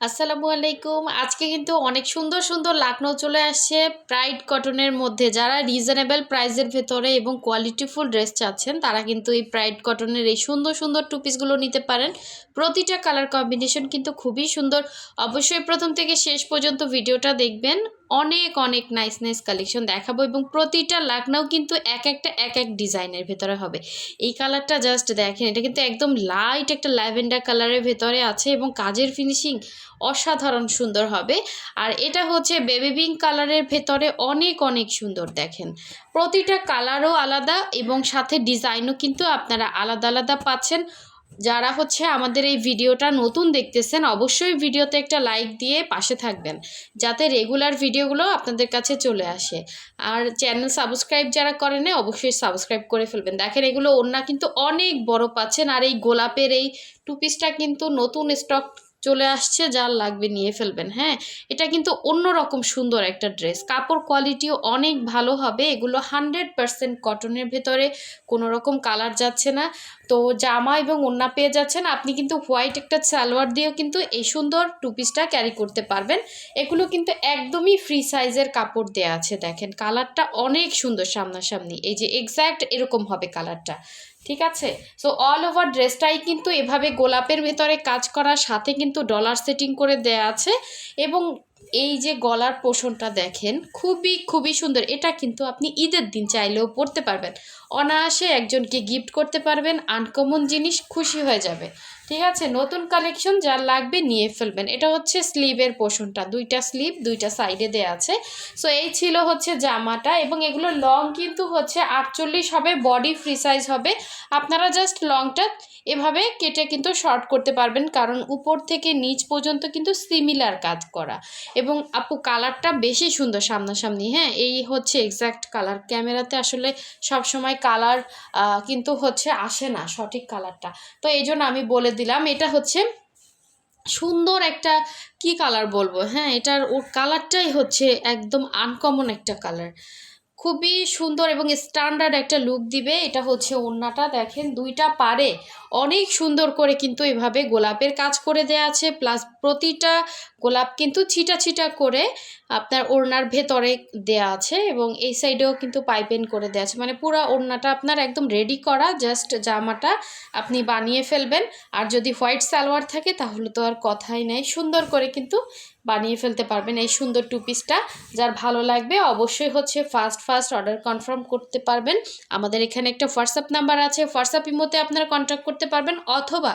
আসসালামু আলাইকুম। আজকে কিন্তু অনেক সুন্দর সুন্দর লাকনো চলে আসছে প্রাইড কটনের মধ্যে। যারা রিজনেবল প্রাইসের ভেতরে এবং কোয়ালিটিফুল ড্রেস চাচ্ছেন, তারা কিন্তু এই প্রাইড কটনের এই সুন্দর সুন্দর টু পিসগুলো নিতে পারেন। প্রতিটা কালার কম্বিনেশন কিন্তু খুবই সুন্দর। অবশ্যই প্রথম থেকে শেষ পর্যন্ত ভিডিওটা দেখবেন। অনেক অনেক নাইস নাইস কালেকশন দেখাবো এবং প্রতিটা লাকনাও কিন্তু এক একটা, এক এক ডিজাইনের ভেতরে হবে। এই কালারটা জাস্ট দেখেন, এটা কিন্তু একদম লাইট একটা ল্যাভেন্ডার কালারের ভেতরে আছে এবং কাজের ফিনিশিং অসাধারণ সুন্দর হবে। আর এটা হচ্ছে বেবি পিঙ্ক কালারের ভেতরে অনেক অনেক সুন্দর দেখেন। প্রতিটা কালারও আলাদা এবং সাথে ডিজাইনও কিন্তু আপনারা আলাদা আলাদা পাচ্ছেন। যারা হচ্ছে আমাদের এই ভিডিওটা নতুন দেখতেছেন, অবশ্যই ভিডিওতে একটা লাইক দিয়ে পাশে থাকবেন, যাতে রেগুলার ভিডিওগুলো আপনাদের কাছে চলে আসে। আর চ্যানেল সাবস্ক্রাইব যারা করেন অবশ্যই সাবস্ক্রাইব করে ফেলবেন। দেখেন এগুলো ওড়না কিন্তু অনেক বড় পাচ্ছেন, আর এই গোলাপের এই টু পিসটা কিন্তু নতুন স্টক চলে আসছে, যার লাগবে নিয়ে ফেলবেন। হ্যাঁ এটা কিন্তু অন্যরকম সুন্দর একটা ড্রেস। কাপড় কোয়ালিটিও অনেক ভালো হবে। এগুলো হান্ড্রেড পারসেন্ট কটনের ভেতরে কোনো রকম কালার যাচ্ছে না। তো জামা এবং ওড়না পেয়ে যাচ্ছেন। আপনি কিন্তু হোয়াইট একটা সালোয়ার দিয়েও কিন্তু এই সুন্দর টু পিসটা ক্যারি করতে পারবেন। এগুলো কিন্তু একদমই ফ্রি সাইজের কাপড় দেয়া আছে, দেখেন। কালারটা অনেক সুন্দর সামনাসামনি। এই যে এক্স্যাক্ট এরকম হবে কালারটা। ঠিক আছে? সো অল ওভার ড্রেসটাই কিন্তু এভাবে গোলাপের ভেতরে কাজ করার সাথে কিন্তু ডলার সেটিং করে দেয়া আছে। এবং এই যে গলার পোষণটা দেখেন, খুবই খুবই সুন্দর। এটা কিন্তু আপনি ঈদের দিন চাইলেও পরতে পারবেন। অনায়াসে একজনকে গিফট করতে পারবেন আনকমন জিনিস খুশি হয়ে যাবে। ঠিক আছে? নতুন কালেকশন যা লাগবে নিয়ে ফেলবেন। এটা হচ্ছে স্লিভের পোষণটা। দুইটা স্লিভ দুইটা সাইডে দেওয়া আছে। সো এই ছিল হচ্ছে জামাটা এবং এগুলো লং কিন্তু হচ্ছে আটচল্লিশ হবে বডি ফ্রি সাইজ হবে। আপনারা জাস্ট লংটা এভাবে কেটে কিন্তু শর্ট করতে পারবেন কারণ উপর থেকে নিচ পর্যন্ত কিন্তু সিমিলার কাজ করা। এবং আপু কালারটা বেশি সুন্দর সামনাসামনি হ্যাঁ? এই হচ্ছে এক্স্যাক্ট কালার ক্যামেরাতে আসলে সব সময় কালার কিন্তু হচ্ছে আসে না সঠিক কালারটা তো এই জন্য আমি বলে দিলাম, এটা হচ্ছে সুন্দর একটা কি কালার বলব? হ্যাঁ এটার ওর কালারটাই হচ্ছে একদম আনকমন একটা কালার খুবই সুন্দর এবং স্ট্যান্ডার্ড একটা লুক দিবে। এটা হচ্ছে ওড়নাটা, দেখেন, দুইটা পারে অনেক সুন্দর করে কিন্তু এভাবে গোলাপের কাজ করে দেয়া আছে। প্লাস প্রতিটা গোলাপ কিন্তু ছিটা ছিটা করে আপনার ওড়নার ভেতরে দেয়া আছে এবং এই সাইডেও কিন্তু পাইপেন করে দেওয়া আছে। মানে পুরো ওড়নাটা আপনার একদম রেডি করা জাস্ট জামাটা আপনি বানিয়ে ফেলবেন। আর যদি হোয়াইট সালোয়ার থাকে তাহলে তো আর কথাই নেই। সুন্দর করে কিন্তু বানিয়ে ফেলতে পারবেন এই সুন্দর টু। পিসটা যার ভালো লাগবে অবশ্যই হচ্ছে ফার্স্ট ফার্স্ট অর্ডার কনফার্ম করতে পারবেন। আমাদের এখানে একটা হোয়াটসঅ্যাপ নাম্বার আছে হোয়াটসঅ্যাপ ইমোতে আপনারা কন্ট্যাক্ট করতে পারবেন অথবা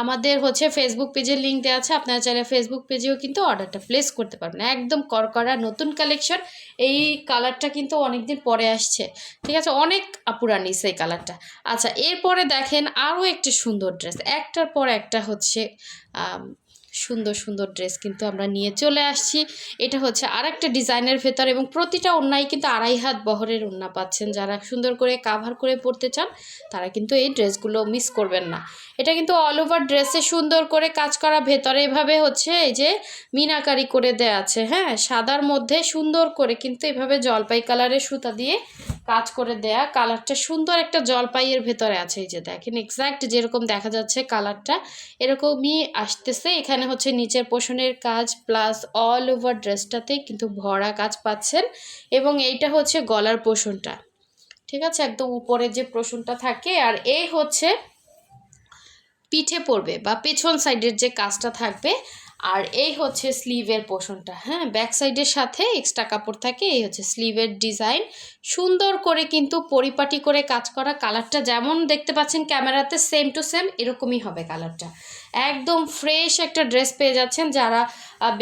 আমাদের হচ্ছে ফেসবুক পেজের লিঙ্ক দেওয়া আছে, আপনারা চাইলে ফেসবুক পেজেও কিন্তু অর্ডারটা প্লেস করতে পারবেন। একদম করকরা নতুন কালেকশন এই কালারটা কিন্তু অনেকদিন পরে আসছে। ঠিক আছে? অনেক আপুরা নিস এই কালারটা আচ্ছা এরপরে দেখেন আরও একটি সুন্দর ড্রেস একটার পর একটা হচ্ছে সুন্দর সুন্দর ড্রেস কিন্তু আমরা নিয়ে চলে আসছি। এটা হচ্ছে আর একটা ডিজাইনের ভেতর এবং প্রতিটা ওড়নায় কিন্তু আড়াই হাত বহরের ওড়না পাচ্ছেন। যারা সুন্দর করে কাভার করে পরতে চান, তারা কিন্তু এই ড্রেসগুলো মিস করবেন না। এটা কিন্তু অল ওভার ড্রেসে সুন্দর করে কাজ করা ভেতরে এভাবে হচ্ছে এই যে মিনাকারি করে দেয়া আছে। হ্যাঁ সাদার মধ্যে সুন্দর করে কিন্তু এভাবে জলপাই কালারের সুতা দিয়ে কাজ করে দেয়া কালারটা সুন্দর একটা জলপাইয়ের ভেতরে আছে এই যে দেখেন এক্স্যাক্ট যেরকম দেখা যাচ্ছে কালারটা, এরকমই আসতেছে। এখানে হচ্ছে নিচের পোষণের কাজ প্লাস অল ওভার ড্রেসটাতে কিন্তু ভরা কাজ পাচ্ছেন এবং এইটা হচ্ছে গলার পোষণটা। ঠিক আছে? একদম উপরে যে পোষণটা থাকে আর এই হচ্ছে পিঠে পড়বে বা পেছন সাইডের যে কাজটা থাকবে আর এই হচ্ছে স্লিভের পোষণটা হ্যাঁ? ব্যাক সাইডের সাথে এক্সট্রা কাপড় থাকে, এই হচ্ছে স্লিভের ডিজাইন। সুন্দর করে কিন্তু পরিপাটি করে কাজ করা কালারটা যেমন দেখতে পাচ্ছেন ক্যামেরাতে, সেম টু সেম এরকমই হবে কালারটা। একদম ফ্রেশ একটা ড্রেস পেয়ে যাচ্ছেন যারা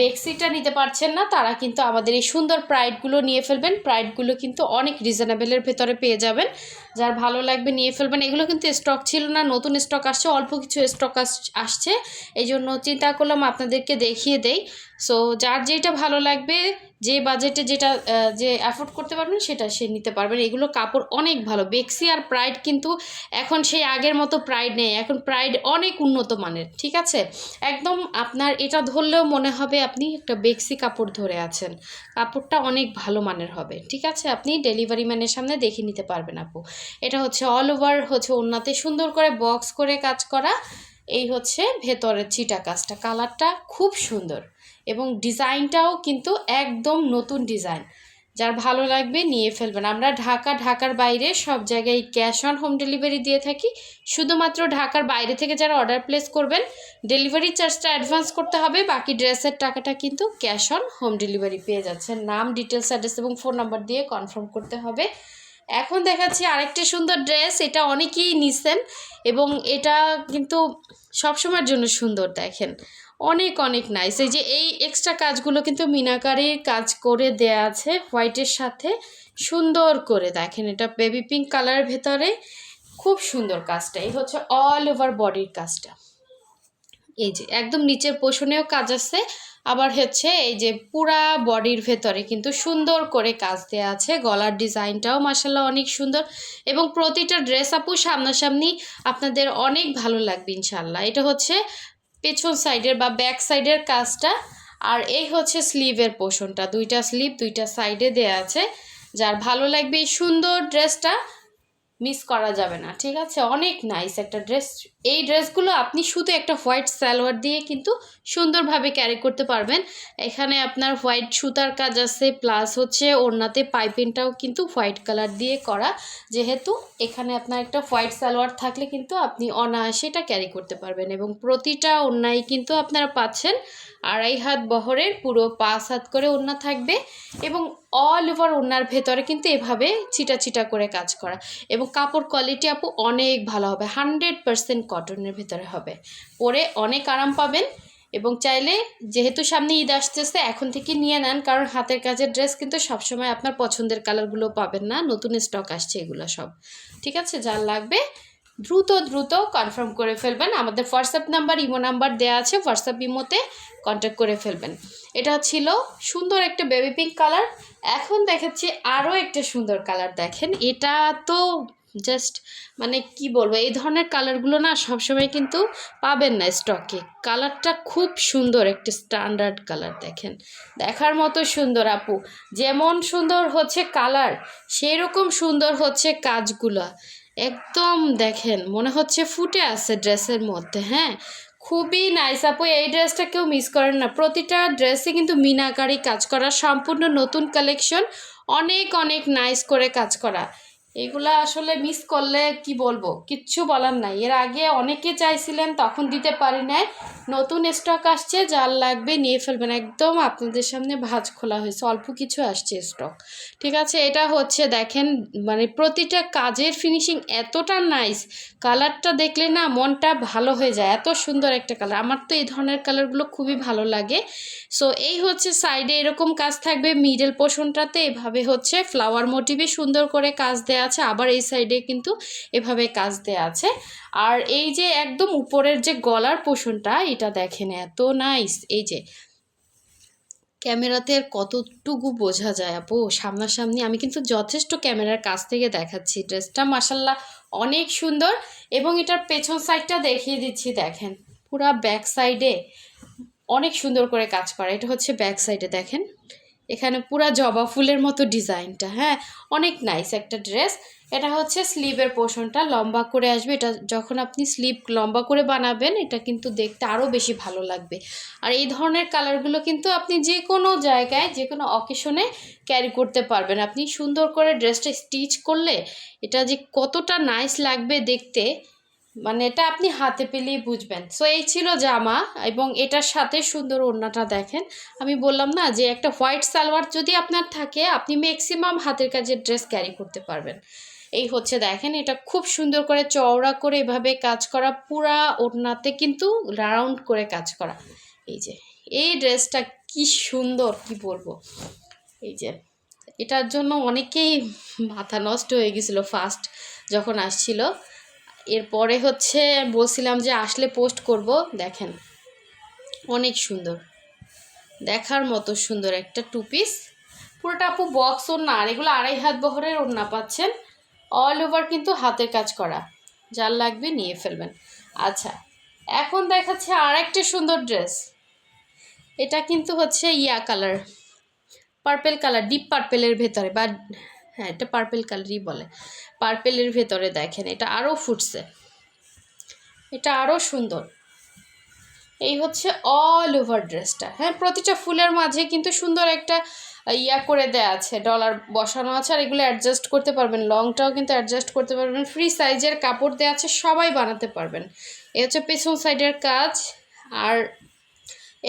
বেক্সিটা নিতে পারছেন না, তারা কিন্তু আমাদের এই সুন্দর প্রাইডগুলো নিয়ে ফেলবেন। প্রাইডগুলো কিন্তু অনেক রিজনেবলের ভেতরে পেয়ে যাবেন। যার ভালো লাগবে নিয়ে ফেলবেন। এগুলো কিন্তু স্টক ছিল না, নতুন স্টক আসছে, অল্প কিছু স্টক আসছে। এই জন্য চিন্তা করলাম আপনাদেরকে দেখিয়ে দেই। সো যার যেটা ভালো লাগবে যে বাজেটে যেটা যে অ্যাফোর্ড করতে পারবেন সেটা সে নিতে পারবেন। এগুলো কাপড় অনেক ভালো। বেক্সি আর প্রাইড কিন্তু এখন সেই আগের মতো প্রাইড নেই। এখন প্রাইড অনেক উন্নত মানের, ঠিক আছে? একদম আপনার এটা ধরলেও মনে হবে আপনি একটা বেক্সি কাপড় ধরে আছেন। কাপড়টা অনেক ভালো মানের হবে, ঠিক আছে? আপনি ডেলিভারি ম্যানের সামনে দেখে নিতে পারবেন আপু। এটা হচ্ছে অল ওভার হচ্ছে ওনাতে সুন্দর করে বক্স করে কাজ করা। এই হচ্ছে ভেতরের চিটা কাজটা। কালারটা খুব সুন্দর এবং ডিজাইনটাও কিন্তু একদম নতুন ডিজাইন। যার ভালো লাগবে নিয়ে ফেলবেন। আমরা ঢাকা, ঢাকার বাইরে সব জায়গায় ক্যাশ অন হোম ডেলিভারি দিয়ে থাকি। শুধুমাত্র ঢাকার বাইরে থেকে যারা অর্ডার প্লেস করবেন, ডেলিভারি চার্জটা অ্যাডভান্স করতে হবে। বাকি ড্রেসের টাকাটা কিন্তু ক্যাশ অন হোম ডেলিভারি পেয়ে যাচ্ছেন। নাম, ডিটেলস, অ্যাড্রেস এবং ফোন নাম্বার দিয়ে কনফার্ম করতে হবে। এখন দেখাচ্ছি আরেকটা সুন্দর ড্রেস, এটা অনেকেই নিছেন এবং এটা কিন্তু সবসময়ের জন্য সুন্দর, দেখেন। অনেক অনেক নাইস এই যে এই এক্সট্রা কাজগুলো কিন্তু মিনাকারির কাজ করে দেয়া আছে হোয়াইটের সাথে, সুন্দর করে, দেখেন, এটা বেবি পিঙ্ক কালারের ভেতরে। খুব সুন্দর কাজটা, এই হচ্ছে অল ওভার বডির কাজটা। এই যে, একদম নিচের পোষণেও কাজ আছে আবার হচ্ছে এই যে পুরা বডির ভেতরে কিন্তু সুন্দর করে কাজ দেওয়া আছে। গলার ডিজাইনটাও মাসাল্লাহ অনেক সুন্দর এবং প্রতিটা ড্রেস আপু সামনাসামনি আপনাদের অনেক ভালো লাগবে ইনশাল্লাহ এটা হচ্ছে পেছন সাইডের বা ব্যাক সাইডের কাজটা আর এই হচ্ছে স্লিভের পোষণটা। দুইটা স্লিভ দুইটা সাইডে দেয়া আছে। যার ভালো লাগবে এই সুন্দর ড্রেসটা মিস করা যাবে না, ঠিক আছে? অনেক নাইস একটা ড্রেস এই ড্রেসগুলো আপনি শুধু একটা হোয়াইট সালোয়ার দিয়ে কিন্তু সুন্দরভাবে ক্যারি করতে পারবেন। এখানে আপনার হোয়াইট সুতার কাজ আছে প্লাস হচ্ছে ওড়নাতে পাইপিংটাও কিন্তু হোয়াইট কালার দিয়ে করা। যেহেতু এখানে আপনার একটা হোয়াইট সালোয়ার থাকলে কিন্তু আপনি অনায়াসে এটা ক্যারি করতে পারবেন এবং প্রতিটা ওড়নায় কিন্তু আপনারা পাচ্ছেন। আড়াই হাত বহরের পুরো পাঁচ হাত করে ওড়না থাকবে এবং অল ওভার ওনার ভেতরে কিন্তু এভাবে চিটা চিটা করে কাজ করা। এবং কাপড় কোয়ালিটি আপু অনেক ভালো হবে হান্ড্রেড পারসেন্ট কটনের ভেতরে হবে। পরে অনেক আরাম পাবেন এবং চাইলে যেহেতু সামনে ঈদ আসতেছে, এখন থেকে নিয়ে নেন, কারণ হাতের কাজের ড্রেস কিন্তু সবসময় আপনার পছন্দের কালারগুলো পাবেন না, নতুন স্টক আসছে এগুলো সব। ঠিক আছে? যার লাগবে দ্রুত দ্রুত কনফার্ম করে ফেলবেন। আমাদের হোয়াটসঅ্যাপ নাম্বার ইমো নাম্বার দেওয়া আছে হোয়াটসঅ্যাপ ইমোতে কন্ট্যাক্ট করে ফেলবেন। এটা ছিল সুন্দর একটা বেবি পিঙ্ক কালার এখন দেখাচ্ছি আরও একটা সুন্দর কালার দেখেন। এটা তো জাস্ট মানে কি বলব, এই ধরনের কালারগুলো না সবসময় কিন্তু পাবেন না স্টকে কালারটা খুব সুন্দর, একটা স্ট্যান্ডার্ড কালার দেখেন। দেখার মতো সুন্দর আপু। যেমন সুন্দর হচ্ছে কালার সেই রকম সুন্দর হচ্ছে কাজগুলো। একদম দেখেন, মনে হচ্ছে ফুটে আছে ড্রেসের মধ্যে হ্যাঁ? খুবই নাইস আপু, এই ড্রেসটা কেউ মিস করেন না। প্রতিটা ড্রেসে কিন্তু মিনাকারি কাজ করা। সম্পূর্ণ নতুন কালেকশন অনেক অনেক নাইস করে কাজ করা। এগুলা আসলে মিস করলে কি বলব? কিচ্ছু বলার নাই। এর আগে অনেকে চাইছিলেন, তখন দিতে পারি নাই। নতুন স্টক আসছে, যার লাগবে নিয়ে ফেলবেন। একদম আপনাদের সামনে ভাজ খোলা হয়েছে। অল্প কিছু আসছে স্টক ঠিক আছে, এটা হচ্ছে দেখেন মানে প্রতিটা কাজের ফিনিশিং এতটা নাইস কালারটা দেখলে না মনটা ভালো হয়ে যায়। এত সুন্দর একটা কালার আমার তো এই ধরনের কালারগুলো খুবই ভালো লাগে। সো এই হচ্ছে সাইডে এরকম কাজ থাকবে। মিডল পোর্শনটাতে এভাবে হচ্ছে ফ্লাওয়ার মোটিভে সুন্দর করে কাজ আছে, আবার এই সাইডে কিন্তু এভাবে কাজ দেওয়া আছে। আর এই যে একদম উপরের যে গলার পোষণটা, এটা দেখেন এত নাইস এই যে, ক্যামেরাতে কতটুকু বোঝা যায় আপু? সামনাসামনি আমি কিন্তু যথেষ্ট ক্যামেরার কাছ থেকে দেখাচ্ছি। ড্রেসটা মাসাল্লাহ অনেক সুন্দর এবং এটার পেছন সাইডটা দেখিয়ে দিচ্ছি, দেখেন। পুরা ব্যাক সাইডে অনেক সুন্দর করে কাজ করা। এটা হচ্ছে ব্যাক সাইডে দেখেন। এখানে পুরা জবা ফুলের মতো ডিজাইনটা হ্যাঁ? অনেক নাইস একটা ড্রেস এটা হচ্ছে স্লিভের পোর্শনটা লম্বা করে আসবে। এটা যখন আপনি স্লিভ লম্বা করে বানাবেন, এটা কিন্তু দেখতে আরও বেশি ভালো লাগবে। আর এই ধরনের কালারগুলো কিন্তু আপনি যে কোনো জায়গায় যে কোনো অকেশনে ক্যারি করতে পারবেন। আপনি সুন্দর করে ড্রেসটা স্টিচ করলে, এটা যে কতটা নাইস লাগবে দেখতে মানে এটা আপনি হাতে পেলেই বুঝবেন। সো এই ছিল জামা এবং এটার সাথে সুন্দর ওড়নাটা দেখেন। আমি বললাম না যে একটা হোয়াইট সালোয়ার যদি আপনার থাকে, আপনি ম্যাক্সিমাম হাতের কাজের ড্রেস ক্যারি করতে পারবেন। এই হচ্ছে দেখেন, এটা খুব সুন্দর করে চওড়া করে এভাবে কাজ করা, পুরা ওড়নাতে কিন্তু রাউন্ড করে কাজ করা। এই যে, এই ড্রেসটা কি সুন্দর, কি বলব? এই যে, এটার জন্য অনেকেই মাথা নষ্ট হয়ে গেছিল ফার্স্ট যখন আসছিল। এরপরে হচ্ছে বলছিলাম যে আসলে পোস্ট করব, দেখেন। অনেক সুন্দর। দেখার মতো সুন্দর একটা টু পিস পুরোটা আপু বক্স ওড়না, আর এগুলো আড়াই হাত বহরের ওড়না পাচ্ছেন। অল ওভার কিন্তু হাতের কাজ করা। যার লাগবে নিয়ে ফেলবেন। আচ্ছা এখন দেখাচ্ছে আর একটা সুন্দর ড্রেস এটা কিন্তু হচ্ছে yeah colour purple colour deep পার্পেলের ভেতরে বা হ্যাঁ এটা পার্পেল কালারই বলে। পার্পেলের ভেতরে দেখেন, এটা আরও ফুটছে। এটা আরও সুন্দর। এই হচ্ছে অল ওভার ড্রেসটা হ্যাঁ প্রতিটা ফুলের মাঝে কিন্তু সুন্দর একটা ইয়া করে দেয়া আছে ডলার বসানো আছে, আর এগুলো অ্যাডজাস্ট করতে পারবেন। লংটাও কিন্তু অ্যাডজাস্ট করতে পারবেন। ফ্রি সাইজের কাপড় দেওয়া আছে, সবাই বানাতে পারবেন। এই হচ্ছে পেছন সাইডের কাজ। আর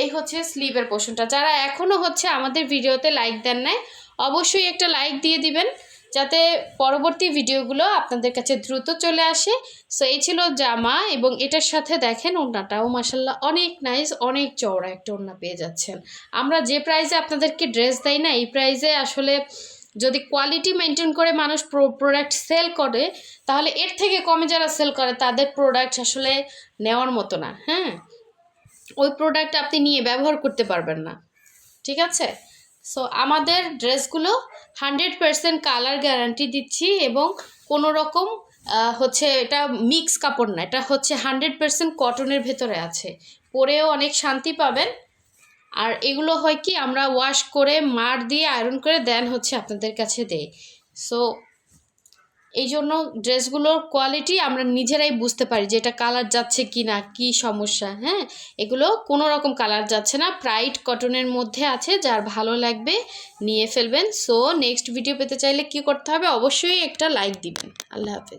এই হচ্ছে স্লিভের পোর্শনটা যারা এখনও হচ্ছে আমাদের ভিডিওতে লাইক দেন নাই অবশ্যই একটা লাইক দিয়ে দিবেন, যাতে পরবর্তী ভিডিওগুলো আপনাদের কাছে দ্রুত চলে আসে। সো এই ছিল জামা এবং এটার সাথে দেখেন ওড়নাটাও মাসাল্লাহ অনেক নাইস অনেক চওড়া একটা ওড়না পেয়ে যাচ্ছেন। আমরা যে প্রাইসে আপনাদেরকে ড্রেস দেই না, এই প্রাইসে আসলে যদি কোয়ালিটি মেনটেন করে মানুষ প্রোডাক্ট সেল করে, তাহলে এর থেকে কমে যারা সেল করে, তাদের প্রোডাক্ট আসলে নেওয়ার মতো না হ্যাঁ? ওই প্রোডাক্ট আপনি নিয়ে ব্যবহার করতে পারবেন না। ঠিক আছে? সো আমাদের ড্রেসগুলো হান্ড্রেড পারসেন্ট কালার গ্যারান্টি দিচ্ছি এবং কোনো রকম হচ্ছে এটা মিক্স কাপড় না, এটা হচ্ছে হান্ড্রেড পারসেন্ট কটনের ভেতরে আছে। পরেও অনেক শান্তি পাবেন। আর এগুলো হয় কি, আমরা ওয়াশ করে, মার দিয়ে আয়রন করে দেন হচ্ছে আপনাদের কাছে দেয় সো এই জন্য ড্রেসগুলোর কোয়ালিটি আমরা নিজেরাই বুঝতে পারি যে এটা কালার যাচ্ছে কি না কী সমস্যা হ্যাঁ? এগুলো কোনো রকম কালার যাচ্ছে না। প্রাইট কটনের মধ্যে আছে, যার ভালো লাগবে নিয়ে ফেলবেন। সো নেক্সট ভিডিও পেতে চাইলে কি করতে হবে? অবশ্যই একটা লাইক দিবেন। আল্লাহ হাফেজ।